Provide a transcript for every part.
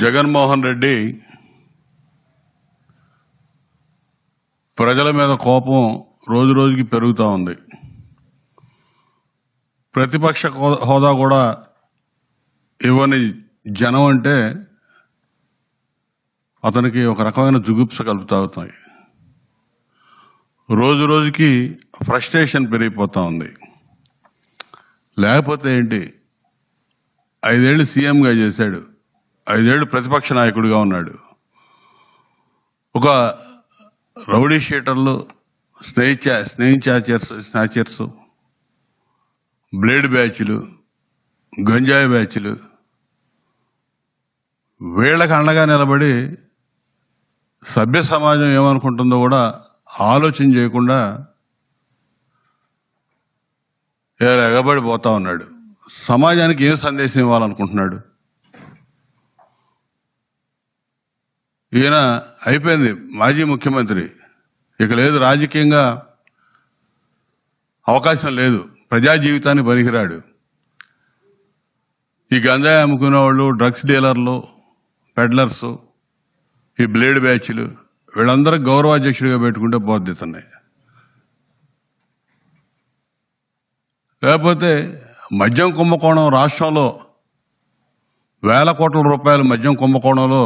జగన్మోహన్ రెడ్డి ప్రజల మీద కోపం రోజు రోజుకి పెరుగుతూ ఉంది. ప్రతిపక్ష హోదా కూడా ఇవ్వని జనం అంటే అతనికి ఒక రకమైన జుగుప్స కలుపుతూ అవుతాయి రోజు రోజుకి ఫ్రస్ట్రేషన్ పెరిగిపోతూ ఉంది. లేకపోతే ఏంటి? ఐదేళ్ళు సీఎంగా చేశాడు. ఐదేళ్ళు ప్రతిపక్ష నాయకుడిగా ఉన్నాడు. ఒక రౌడీ షీటర్లు స్నేహిచ స్నేహిచాచర్స్ స్నాచర్స్ బ్లేడ్ బ్యాచ్లు గంజాయి బ్యాచ్లు వీళ్ళకి అండగా నిలబడి సభ్య సమాజం ఏమనుకుంటుందో కూడా ఆలోచన చేయకుండా ఎగబడిపోతా ఉన్నాడు. సమాజానికి ఏం సందేశం ఇవ్వాలనుకుంటున్నాడు? ఈయన అయిపోయింది మాజీ ముఖ్యమంత్రి. ఇక లేదు రాజకీయంగా అవకాశం లేదు. ప్రజా జీవితాన్ని పనికిరాడు ఈ గంజాయి అమ్ముకునే వాళ్ళు డ్రగ్స్ డీలర్లు పెడ్లర్స్ ఈ బ్లేడ్ బ్యాచ్లు వీళ్ళందరూ గౌరవాధ్యక్షుడిగా పెట్టుకుంటే బోధిస్తున్నాయి లేకపోతే మద్యం కుంభకోణం రాష్ట్రంలో వేల కోట్ల రూపాయలు మద్యం కుంభకోణంలో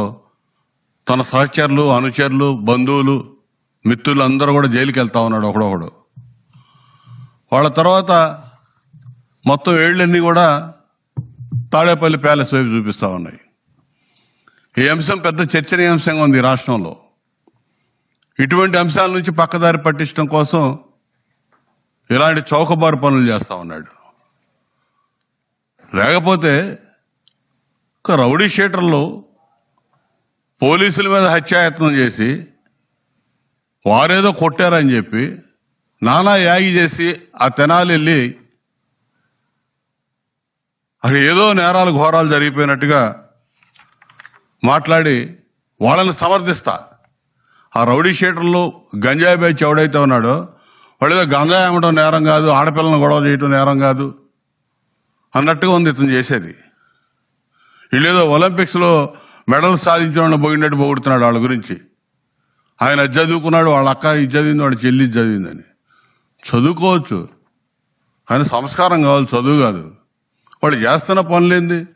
తన సహచరులు అనుచరులు బంధువులు మిత్రులు అందరూ కూడా జైలుకి వెళ్తా ఉన్నాడు ఒకడొకడు. వాళ్ళ తర్వాత మొత్తం ఏళ్ళన్నీ కూడా తాడేపల్లి ప్యాలెస్ వైపు చూపిస్తూ ఉన్నాయి. ఈ అంశం పెద్ద చర్చనీయాంశంగా ఉంది రాష్ట్రంలో. ఇటువంటి అంశాల నుంచి పక్కదారి పట్టించడం కోసం ఇలాంటి చౌకబారు పనులు చేస్తూ ఉన్నాడు. లేకపోతే ఒక రౌడీ షీటర్లు పోలీసుల మీద హత్యాయత్నం చేసి వారేదో కొట్టారని చెప్పి నానా యాగి చేసి ఆ తెనాలి వెళ్ళి అక్కడ ఏదో నేరాలు ఘోరాలు జరిగిపోయినట్టుగా మాట్లాడి వాళ్ళని సమర్థిస్తా. ఆ రౌడీ షీటర్లు గంజాయి బ్యాచ్ ఎవడైతే ఉన్నాడో వాడు ఏదో గంజాయి అమ్మడం నేరం కాదు ఆడపిల్లని గొడవ చేయటం నేరం కాదు అన్నట్టుగా ఉంది ఇతను చేసేది. వీళ్ళేదో ఒలింపిక్స్లో మెడల్ సాధించిన పోయినట్టు పోగొడుతున్నాడు వాళ్ళ గురించి. ఆయన చదువుకున్నాడు వాళ్ళ అక్క ఇది చదివింది వాళ్ళ చెల్లి ఇది చదివిందని. చదువుకోవచ్చు. ఆయన సంస్కారం కావాలి చదువు కాదు. వాళ్ళు చేస్తున్న పనులేంది?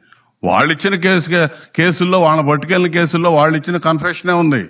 వాళ్ళు ఇచ్చిన కేసు కేసుల్లో వాళ్ళని పట్టుకెళ్ళిన కేసుల్లో వాళ్ళు ఇచ్చిన కన్ఫెషనే ఉంది?